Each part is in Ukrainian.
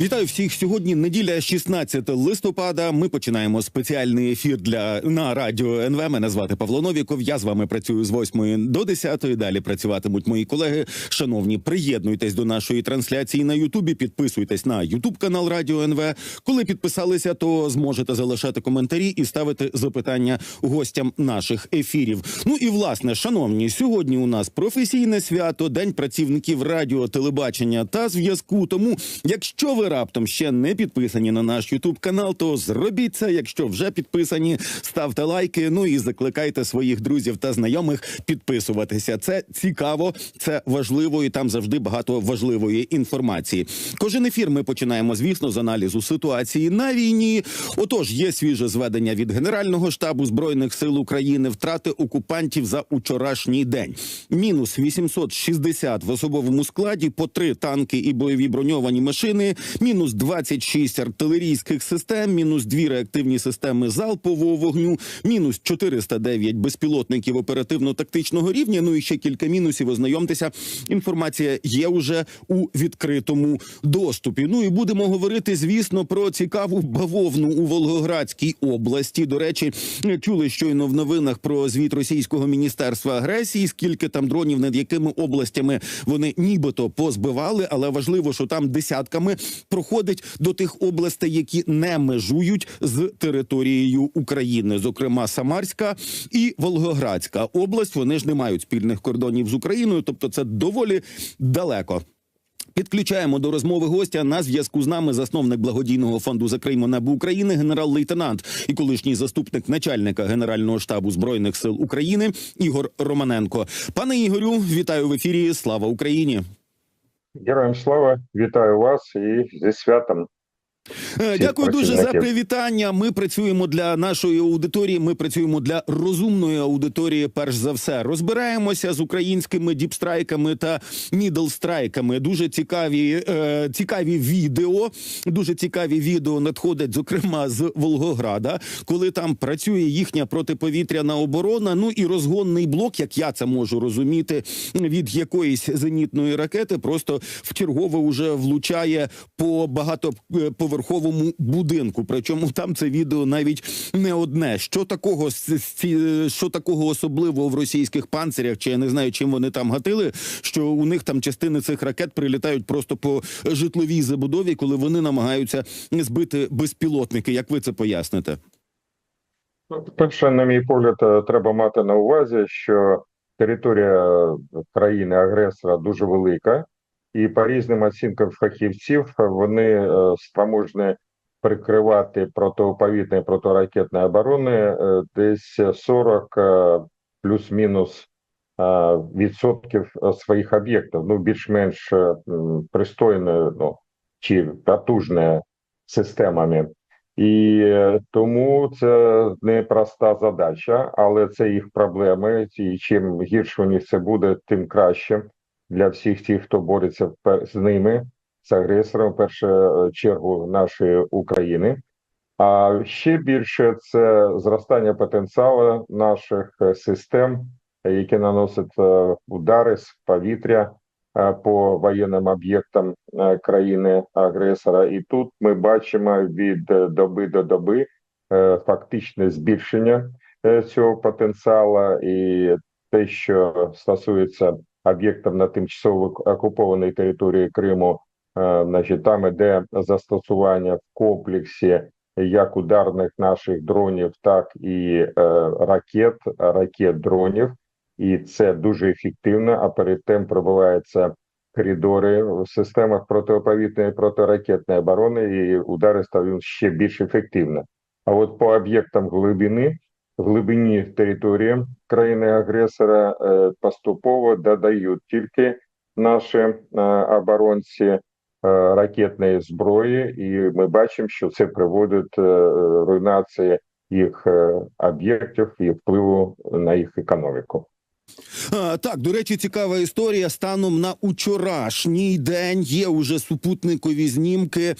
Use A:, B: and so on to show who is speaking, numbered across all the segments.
A: Вітаю всіх сьогодні. Неділя, 16 листопада. Ми починаємо спеціальний ефір для на радіо НВ. Мене звати Павло Новіков. Я з вами працюю з 8 до 10. Далі працюватимуть мої колеги. Шановні, приєднуйтесь до нашої трансляції на Ютубі. Підписуйтесь на Ютуб канал Радіо НВ. Коли підписалися, то зможете залишати коментарі і ставити запитання гостям наших ефірів. Ну і власне, шановні, сьогодні у нас професійне свято, день працівників радіо, телебачення та зв'язку. Тому, якщо ви раптом ще не підписані на наш Ютуб канал, то зробіть це. Якщо вже підписані, ставте лайки. Ну і закликайте своїх друзів та знайомих підписуватися. Це цікаво, це важливо, і там завжди багато важливої інформації. Кожен ефір ми починаємо, звісно, з аналізу ситуації на війні. Отож, є свіже зведення від Генерального штабу збройних сил України, втрати окупантів за учорашній день. Мінус 860 в особовому складі, по три танки і бойові броньовані машини, мінус 26 артилерійських систем, мінус дві реактивні системи залпового вогню, мінус 409 безпілотників оперативно-тактичного рівня. Ну і ще кілька мінусів. Ознайомтеся. Інформація є уже у відкритому доступі. Ну і будемо говорити, звісно, про цікаву бавовну у Волгоградській області. До речі, чули щойно в новинах про звіт російського міністерства агресії. Скільки там дронів, над якими областями вони нібито позбивали, але важливо, що там десятками проходить до тих областей, які не межують з територією України, зокрема Самарська і Волгоградська область. Вони ж не мають спільних кордонів з Україною, тобто це доволі далеко. Підключаємо до розмови гостя на зв'язку з нами засновник благодійного фонду «Закриймо небо України, генерал-лейтенант і колишній заступник начальника Генерального штабу збройних сил України Ігор Романенко. Пане Ігорю, вітаю в ефірі. Слава Україні!
B: Героям слава, вітаю вас і зі святом.
A: Е, Дякую дуже за привітання. Ми працюємо для нашої аудиторії. Ми працюємо для розумної аудиторії. Перш за все, розбираємося з українськими діпстрайками та мідлстрайками. Дуже цікаві, е, цікаві відео. Дуже цікаві відео надходять, зокрема з Волгограда, коли там працює їхня протиповітряна оборона. Ну і розгонний блок, як я це можу розуміти, від якоїсь зенітної ракети, просто в чергове уже влучає по багатоповерховому будинку. Причому там це відео навіть не одне. Що такого що такого особливого в російських панцирях? Чи я не знаю, чим вони там гатили? Що у них там частини цих ракет прилітають просто по житловій забудові, коли вони намагаються збити безпілотники. Як ви це поясните?
B: Перше, на мій погляд, е, треба мати на увазі, що територія е, країни-агресора дуже велика, і по різним оцінкам фахівців вони е, спроможні прикривати протиповітряної протиракетної оборони е, десь 40 е, плюс-мінус відсотків своїх об'єктів. Ну, більш-менш пристойною, ну чи потужною системами. І тому це непроста задача, але це їх проблеми. І чим гірше у них це буде, тим краще для всіх тих, хто бореться з ними, з агресором, в першу е, чергу нашої України. А ще більше це зростання потенціалу наших е, систем, які наносять е, удари з повітря по воєнним об'єктам країни-агресора. І тут ми бачимо від доби до доби фактичне збільшення цього потенціалу, і те, що стосується об'єктів на тимчасово окупованій території Криму, е, значить, там іде застосування в комплексі як ударних наших дронів, так і е, ракет, ракет дронів, і це дуже ефективно. А перед тим пробиваються коридори в системах протиповітряної протиракетної оборони, і удари стають ще більш ефективно. А от по об'єктам глибини, глибині території країни-агресора е, поступово додають тільки наші е, оборонці е, ракетної зброї, і ми бачимо, що це приводить руйнації їх об'єктів і впливу на їх економіку.
A: Так, до речі, цікава історія. Станом на учорашній день є уже супутникові знімки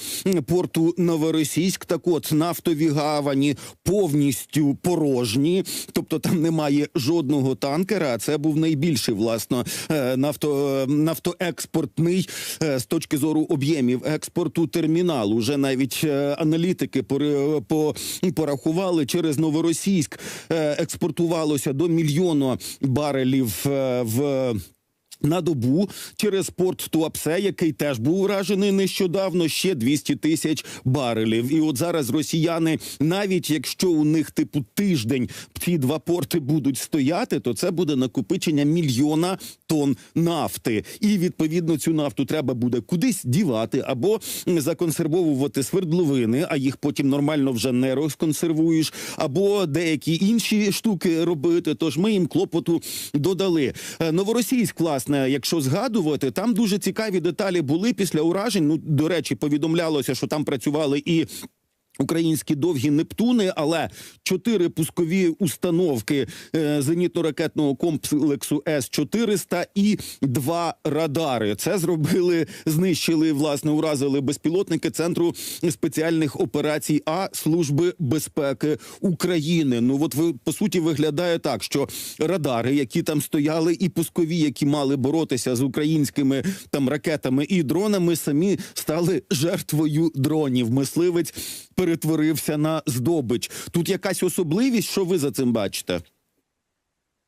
A: порту Новоросійськ. Так от нафтові гавані повністю порожні, тобто там немає жодного танкера. А це був найбільший власно е, нафто, е, нафтоекспортний е, з точки зору об'ємів експорту термінал. Уже навіть аналітики порахували через Новоросійськ експортувалося до мільйона барелів е, в. На добу через порт Туапсе, який теж був уражений нещодавно, ще 200 тисяч барелів. І от зараз росіяни, навіть якщо у них типу тиждень ці два порти будуть стояти, то це буде накопичення мільйона тонн нафти. І відповідно цю нафту треба буде кудись дівати або законсервовувати свердловини, а їх потім нормально вже не розконсервуєш, або деякі інші штуки робити. Тож ми їм клопоту додали. Е, Новоросійськ, власне, якщо згадувати, там дуже цікаві деталі були після уражень. Ну до речі, повідомлялося, що там працювали і. Українські довгі Нептуни, але чотири пускові установки е, зенітно-ракетного комплексу С 400 і два радари. Це зробили, знищили власне, уразили безпілотники центру спеціальних операцій А служби безпеки України. Ну от ви по суті виглядає так, що радари, які там стояли, і пускові, які мали боротися з українськими там ракетами і дронами, самі стали жертвою дронів. Мисливець перетворився на здобич. Тут якась особливість, що ви за цим бачите?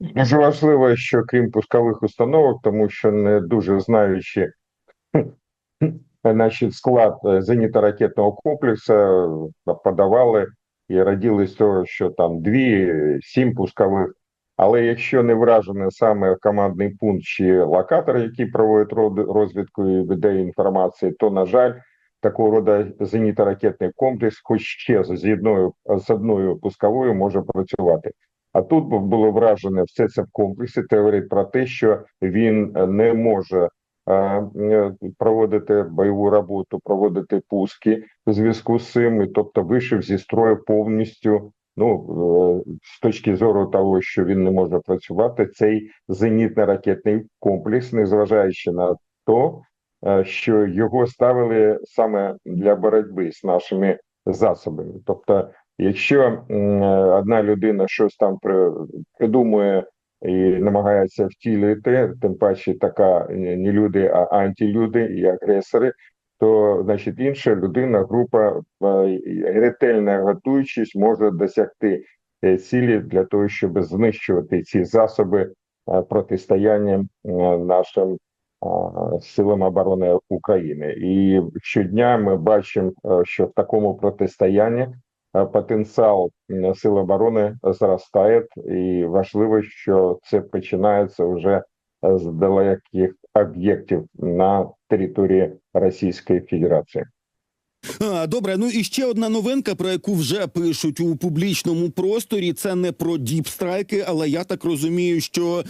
B: Дуже важливо, що крім пускових установок, тому що не дуже знаючи значить, склад е, зенітно-ракетного комплексу, е, подавали і раділи з того, що там дві, сім пускових. Але якщо не вражений саме командний пункт чи локатор, який проводить розвідку і веде інформацію, то на жаль, такого роду зенітно-ракетний комплекс, хоч ще з одною з одною пусковою, може працювати. А тут бу- було вражене все це в комплексі. Це про те, що він не може е, проводити бойову роботу, проводити пуски в зв'язку з цим, і, тобто вийшов зі строю повністю. Ну е, з точки зору того, що він не може працювати, цей зенітно-ракетний комплекс, незважаючи на то, що його ставили саме для боротьби з нашими засобами. Тобто, якщо е, одна людина щось там придумує і намагається втілити, тим паче така е, не люди, а антилюди і агресори, то значить інша людина, група е, ретельно готуючись, може досягти е, цілі для того, щоб знищувати ці засоби е, протистояння е, нашим а, силам оборони України. І щодня ми бачимо, е, що в такому протистоянні е, потенціал сил оборони зростає, і важливо, що це починається вже е, з далеких об'єктів на території Російської Федерації.
A: Добре, ну і ще одна новинка, про яку вже пишуть у публічному просторі. Це не про діпстрайки, але я так розумію, що,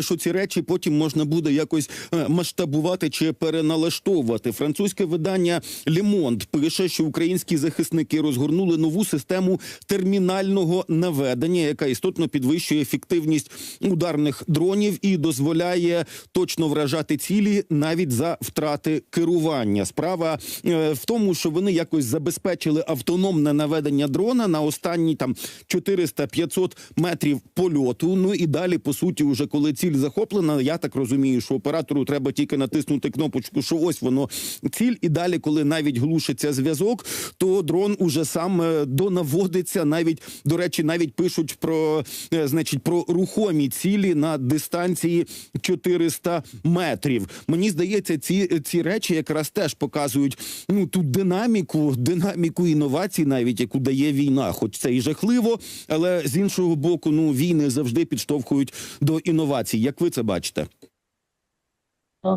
A: що ці речі потім можна буде якось е, масштабувати чи переналаштовувати. Французьке видання Лемонт пише, що українські захисники розгорнули нову систему термінального наведення, яка істотно підвищує ефективність ударних дронів і дозволяє точно вражати цілі навіть за втрати керування. Справа е, в тому, що вони якось забезпечили автономне наведення дрона на останні там 400-500 метрів польоту. Ну і далі, по суті, уже коли ціль захоплена, я так розумію, що оператору треба тільки натиснути кнопочку, що ось воно ціль, і далі, коли навіть глушиться зв'язок, то дрон уже сам е, донаводиться. Навіть до речі, навіть пишуть про е, значить про рухомі цілі на дистанції 400 метрів. Мені здається, ці, ці речі якраз теж показують ну ту динаміку, динаміку динаміку інновацій, навіть яку дає війна. Хоч це і жахливо, але з іншого боку, ну війни завжди підштовхують до інновацій. Як ви це бачите?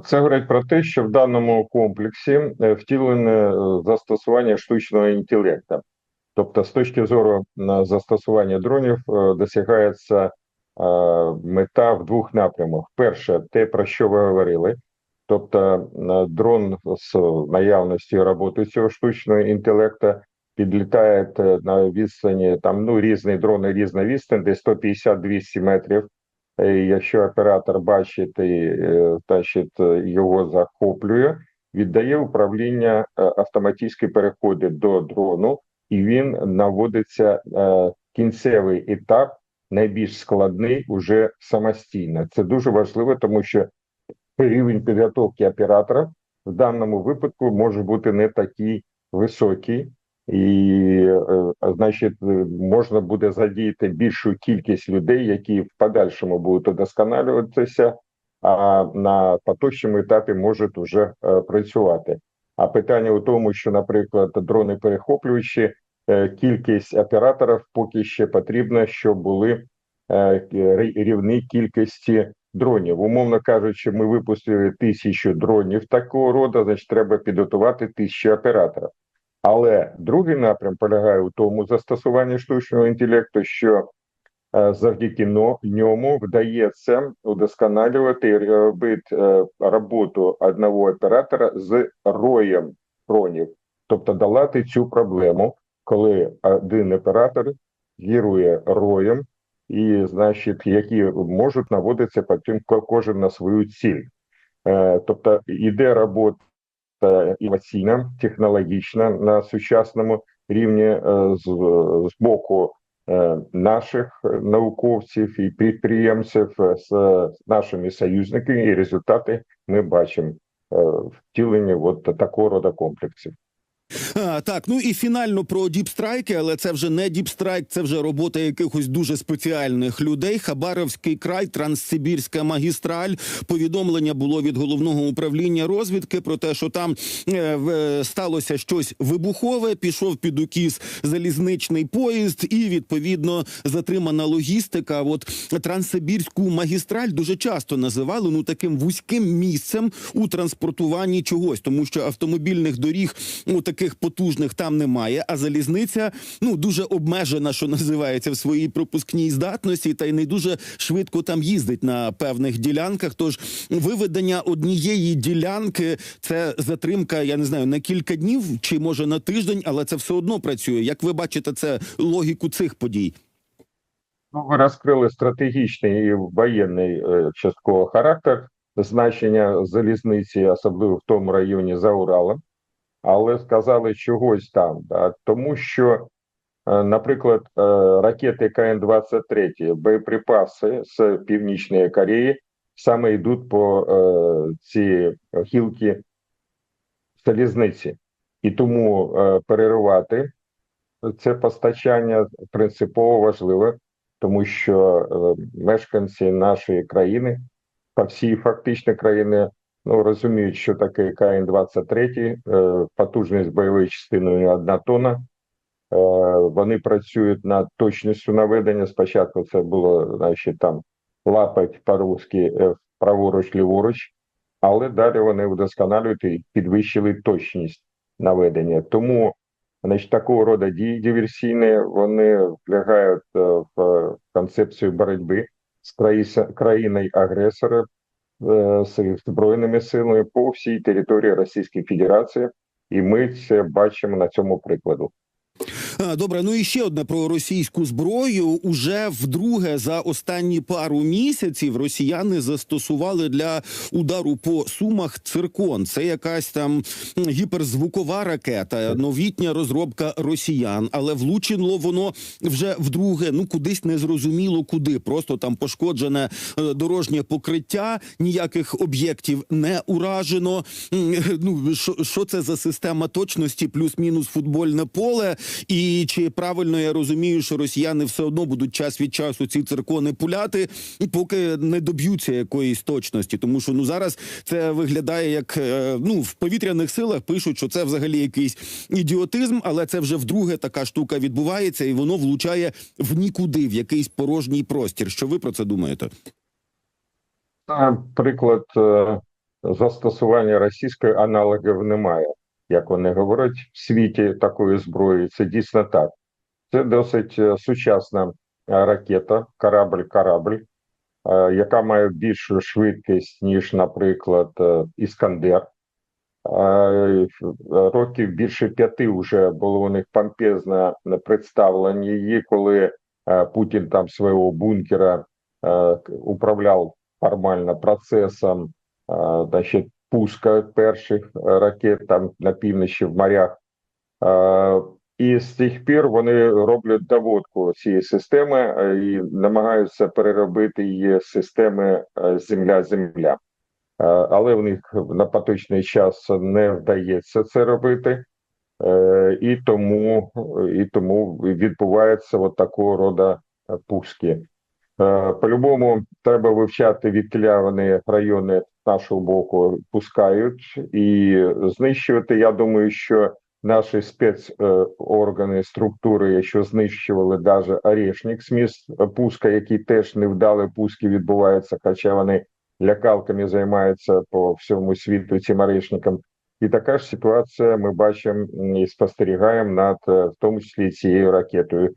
B: Це говорить про те, що в даному комплексі е, втілене е, застосування штучного інтелекту. Тобто, з точки зору е, застосування дронів досягається мета в двох напрямах. Перше, те, про що ви говорили, тобто е, дрон з наявністю роботи цього штучного інтелекту підлітає е, на відстані там ну різні дрони, різна відстань, десь 150-200 метрів. Е, Якщо оператор бачить, і, значить, його захоплює, віддає управління автоматично переходить до дрону, і він наводиться кінцевий етап, найбільш складний, уже самостійно. Це дуже важливо, тому що рівень підготовки оператора в даному випадку може бути не такий високий, і е, значить, е, можна буде задіяти більшу кількість людей, які в подальшому будуть удосконалюватися, а на поточному етапі можуть вже е, працювати. А питання у тому, що, наприклад, дрони перехоплюючі, кількість операторів поки ще потрібна, щоб були рівні кількості дронів. Умовно кажучи, ми випустили тисячу дронів такого роду, значить, треба підготувати тисячу операторів. Але другий напрям полягає у тому застосуванні штучного інтелекту, що е, завдяки ньому вдається удосконалювати робити е, роботу одного оператора з роєм дронів, тобто долати цю проблему, коли один оператор гірує роєм, і значить, які можуть наводитися потім ко- кожен на свою ціль. Е, Тобто іде робота інноваційна, технологічна на сучасному рівні е, з, з боку е, наших науковців і підприємців з нашими союзниками, і результати ми бачимо втілені от такого роду комплексів.
A: Так, ну і фінально про діпстрайки, але це вже не діпстрайк, це вже робота якихось дуже спеціальних людей. Хабаровський край, Транссибірська магістраль. Повідомлення було від головного управління розвідки про те, що там е, сталося щось вибухове. Пішов під укіс залізничний поїзд, і відповідно затримана логістика. От Транссибірську магістраль дуже часто називали ну таким вузьким місцем у транспортуванні чогось, тому що автомобільних доріг ну таких потужних там немає. А залізниця ну дуже обмежена, що називається в своїй пропускній здатності, та й не дуже швидко там їздить на певних ділянках. Тож виведення однієї ділянки це затримка, я не знаю, на кілька днів чи може на тиждень, але це все одно працює. Як ви бачите, це логіку цих подій?
B: Ну, ви розкрили стратегічний і воєнний е, частково характер значення залізниці, особливо в тому районі за Уралом, але сказали чогось там, да, тому що, е, наприклад, е, ракети КН-23, боєприпаси з Північної Кореї саме йдуть по е, ці гілки залізниці, і тому переривати це постачання принципово важливе тому що мешканці нашої країни, та всі фактично країни, ну розуміють, що таке КН-23, е, потужність бойової частини одна тонна. Е, вони працюють над точністю наведення. Спочатку це було значить, там лапать по-русски е, праворуч, ліворуч, але далі вони вдосконалюють і підвищили точність наведення. Тому Значить, такого роду дії диверсійні вони влягають в концепцію боротьби з з їх збройними силами по всій території Російської Федерації, і ми це бачимо на цьому прикладу.
A: Добре, ну і ще одне про російську зброю. Уже вдруге за останні пару місяців росіяни застосували для удару по сумах циркон. Це якась там гіперзвукова ракета, новітня розробка росіян, але влучило воно вже вдруге. Ну кудись незрозуміло куди. Просто там пошкоджене е, дорожнє покриття, ніяких об'єктів не уражено. Ну що це за система точності, плюс-мінус футбольне поле. І чи правильно я розумію, що росіяни все одно будуть час від часу ці циркони пуляти, поки не доб'ються якоїсь точності, тому що ну зараз це виглядає як е, ну в повітряних силах пишуть, що це взагалі якийсь ідіотизм, але це вже вдруге така штука відбувається, і воно влучає в нікуди, в якийсь порожній простір. Що ви про це думаєте?
B: Та, Приклад е, застосування російської аналогів немає. Як вони говорять в світі такої зброї, це дійсно так. Це досить е, сучасна е, ракета, корабль-корабль, е, яка має більшу швидкість, ніж, наприклад, Іскандер. Років більше п'яти вже було у них помпезне представлення її, коли Путін там свого бункера управляв формально процесом значить, пуска перших е, ракет там на півночі в морях. Е, І з тих пір вони роблять доводку цієї системи е, і намагаються переробити її системи Земля-Земля. Але в них на поточний час не вдається це робити. І тому, і тому відбувається от такого роду пуски. По-любому треба вивчати, відкіля райони з нашого боку пускають і знищувати. Я думаю, що наші спецоргани, структури, якщо знищували навіть Орешник з міст пуска, які теж невдалі пуски відбуваються, хоча вони лякалками займаються по всьому світу цим орешникам. І така ж ситуація ми бачимо і спостерігаємо над е, в тому числі цією ракетою.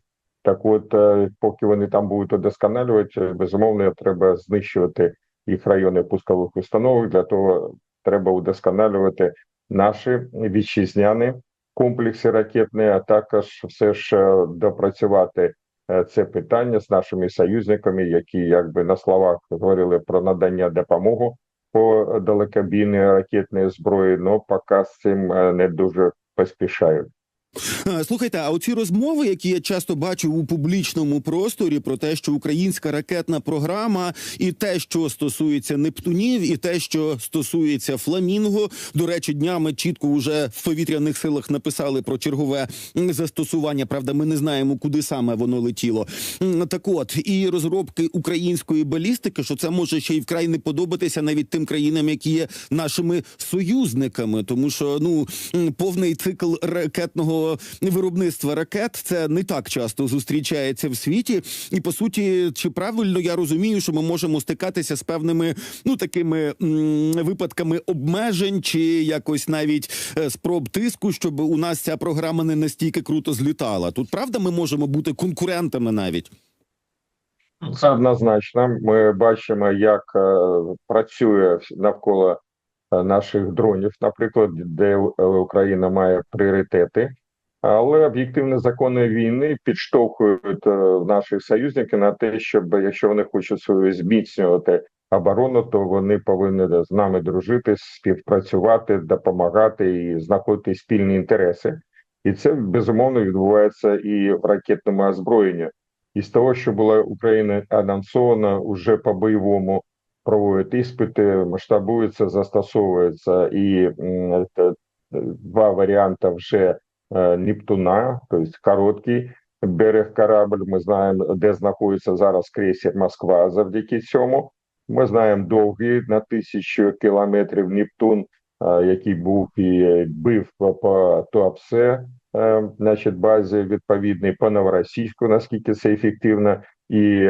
B: Так, от, е, поки вони там будуть удосконалювати, безумовно, треба знищувати їх райони пускових установок. Для того треба удосконалювати наші вітчизняні комплекси ракетні, а також все ж е, допрацювати е, це питання з нашими союзниками, які якби на словах говорили про надання допомоги по далекобійній ракетної зброї, але поки з цим е, не дуже поспішають.
A: Е, Слухайте, а оці розмови, які я часто бачу у публічному просторі, про те, що українська ракетна програма, і те, що стосується Нептунів, і те, що стосується Фламінго. До речі, днями чітко вже в повітряних силах написали про чергове застосування. Правда, ми не знаємо, куди саме воно летіло. Так от і розробки української балістики, що це може ще й вкрай не подобатися навіть тим країнам, які є нашими союзниками, тому що ну повний цикл ракетного виробництва ракет це не так часто зустрічається в світі. І по суті, чи правильно я розумію, що ми можемо стикатися з певними ну такими м, випадками обмежень, чи якось навіть е, спроб тиску, щоб у нас ця програма не настільки круто злітала. Тут правда ми можемо бути конкурентами навіть.
B: Це однозначно. Ми бачимо, як е, працює навколо е, наших дронів, наприклад, де Україна має пріоритети. Але об'єктивні закони війни підштовхують е, наших союзників на те, щоб якщо вони хочуть свою зміцнювати оборону, то вони повинні з нами дружити, співпрацювати, допомагати і знаходити спільні інтереси. І це безумовно відбувається і в ракетному озброєнні. Із того, що була Україна анонсована, уже по бойовому проводять іспити, масштабується, застосовується і два варіанти вже е, Нептуна, тобто короткий берег корабль. Ми знаємо, де знаходиться зараз крейсер Москва. Завдяки цьому ми знаємо довгий на тисячу кілометрів Нептун, е, який був і бив по, Туапсе, е, значить, базі відповідний по Новоросійську, наскільки це ефективно, і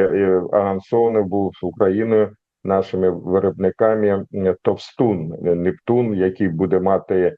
B: анонсований був з Україною нашими виробниками Товстун Нептун, який буде мати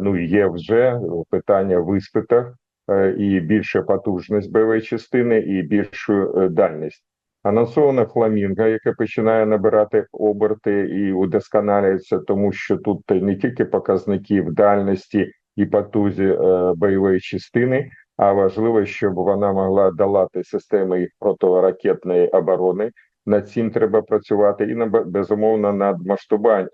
B: ну є вже питання в іспитах е, і більша потужність бойової частини, і більшу е, дальність. Анонсована фламінга, яка починає набирати оберти і удосконалюється, тому що тут не тільки показники дальності і потузі е, бойової частини, а важливо, щоб вона могла долати системи їх протиракетної оборони. Над цим треба працювати і на безумовно над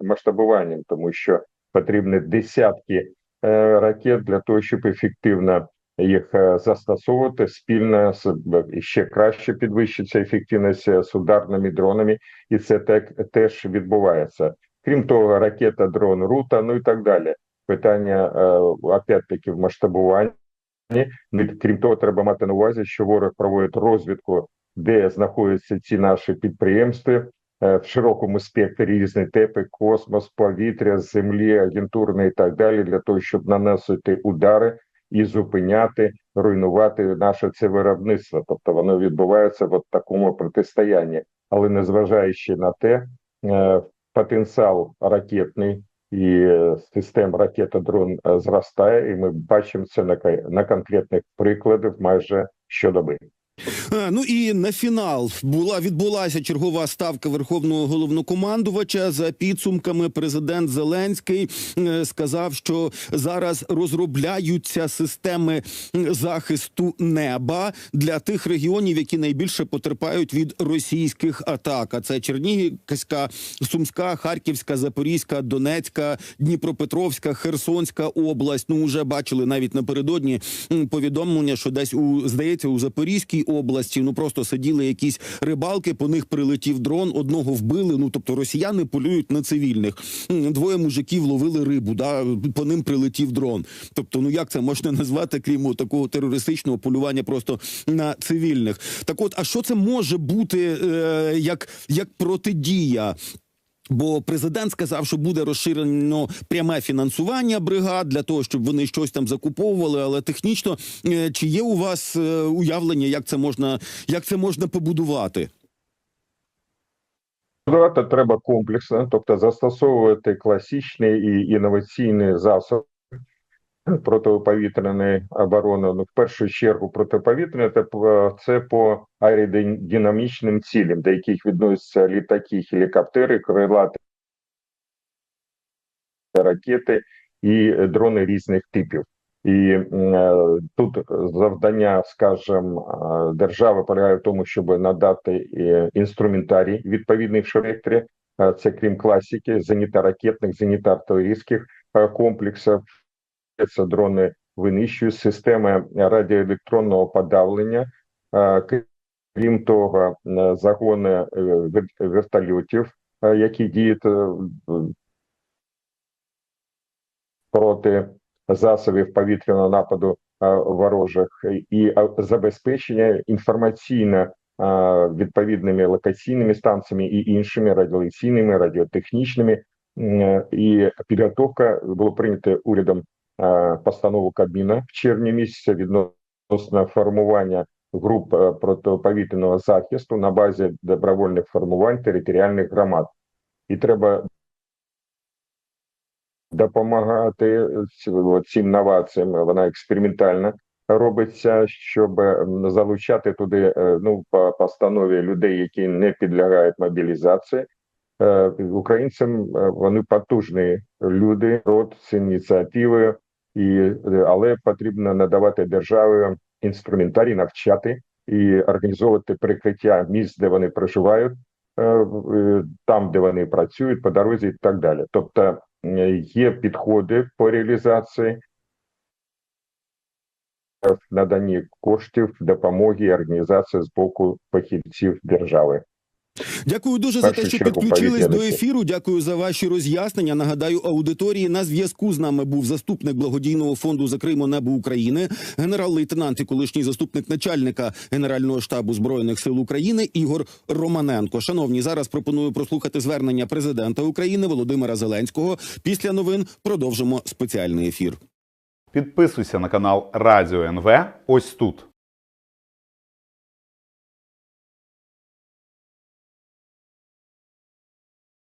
B: масштабуванням, тому що потрібні десятки е, ракет для того, щоб ефективно їх е, застосовувати спільно з і ще краще підвищиться ефективність е, з ударними дронами, і це так теж відбувається. Крім того, ракета, дрон, рута, ну і так далі. Питання е, опять-таки в масштабуванні. Ну, Крім того, треба мати на увазі, що ворог проводить розвідку, де знаходяться ці наші підприємства е, в широкому спектрі різні типи, космос, повітря, землі, агентурне і так далі, для того, щоб наносити удари і зупиняти, руйнувати наше це виробництво. Тобто воно відбувається в такому протистоянні, але незважаючи на те, е, потенціал ракетний і е, систем ракета-дрон е, зростає, і ми бачимо це на, на конкретних прикладах майже щодоби.
A: Е, Ну і на фінал була відбулася чергова ставка верховного головнокомандувача. За підсумками, президент Зеленський е, сказав, що зараз розробляються системи захисту неба для тих регіонів, які найбільше потерпають від російських атак. А це Чернігівська, Сумська, Харківська, Запорізька, Донецька, Дніпропетровська, Херсонська область. Ну вже бачили навіть напередодні повідомлення, що десь у здається у Запорізькій області ну просто сиділи якісь рибалки. По них прилетів дрон, одного вбили. Ну тобто росіяни полюють на цивільних. Двоє мужиків ловили рибу. Да по ним прилетів дрон. Тобто, ну як це можна назвати, крім такого терористичного полювання просто на цивільних? Так, от, а що це може бути е, як, як протидія? Бо президент сказав, що буде розширено пряме фінансування бригад для того, щоб вони щось там закуповували. Але технічно е, чи є у вас е, уявлення, як це можна, як це можна побудувати?
B: Будувати треба комплексно, тобто застосовувати класичні і інноваційні засоби протиповітряної оборони. Ну, в першу чергу протиповітряне це по- аеродинамічним цілям, до яких відносяться літаки, гелікоптери, крилаті ракети і дрони різних типів. І е, тут завдання, скажімо, е, держави полягає в тому, щоб надати е, інструментарій відповідний в шректорі. Е, Це крім класики, зенітно-ракетних, зенітно-артилерійських е, комплексів. Це дрони винищують системи радіоелектронного подавлення. Е, Крім того, е, загони е, вертольотів, які діють проти засобів повітряного нападу ворожих і забезпечення інформаційно відповідними локаційними станціями і іншими радіолекційними, радіотехнічними. І підготовка було прийнято урядом постанову Кабміна в червні місяці відносно формування груп е, протиповітряного захисту на базі добровольних формувань територіальних громад. І треба допомагати цим новаціям. Вона експериментальна робиться, щоб залучати туди е, ну по постанові людей, які не підлягають мобілізації. Е, Українцям е, вони потужні люди, род з ініціативою, і е, але потрібно надавати державі інструментарій, навчати і організовувати прикриття місць, де вони проживають, е, е, там, де вони працюють, по дорозі і так далі. Тобто є підходи по реалізації в наданні коштів, допомоги організації з боку фахівців держави.
A: Дякую дуже за те, що підключились до ефіру. Дякую за ваші роз'яснення. Нагадаю, аудиторії на зв'язку з нами був заступник благодійного фонду «Закриймо небо України, генерал-лейтенант і колишній заступник начальника Генерального штабу збройних сил України Ігор Романенко. Шановні, зараз пропоную прослухати звернення президента України Володимира Зеленського. Після новин продовжимо спеціальний ефір.
C: Підписуйся на канал Радіо НВ ось тут.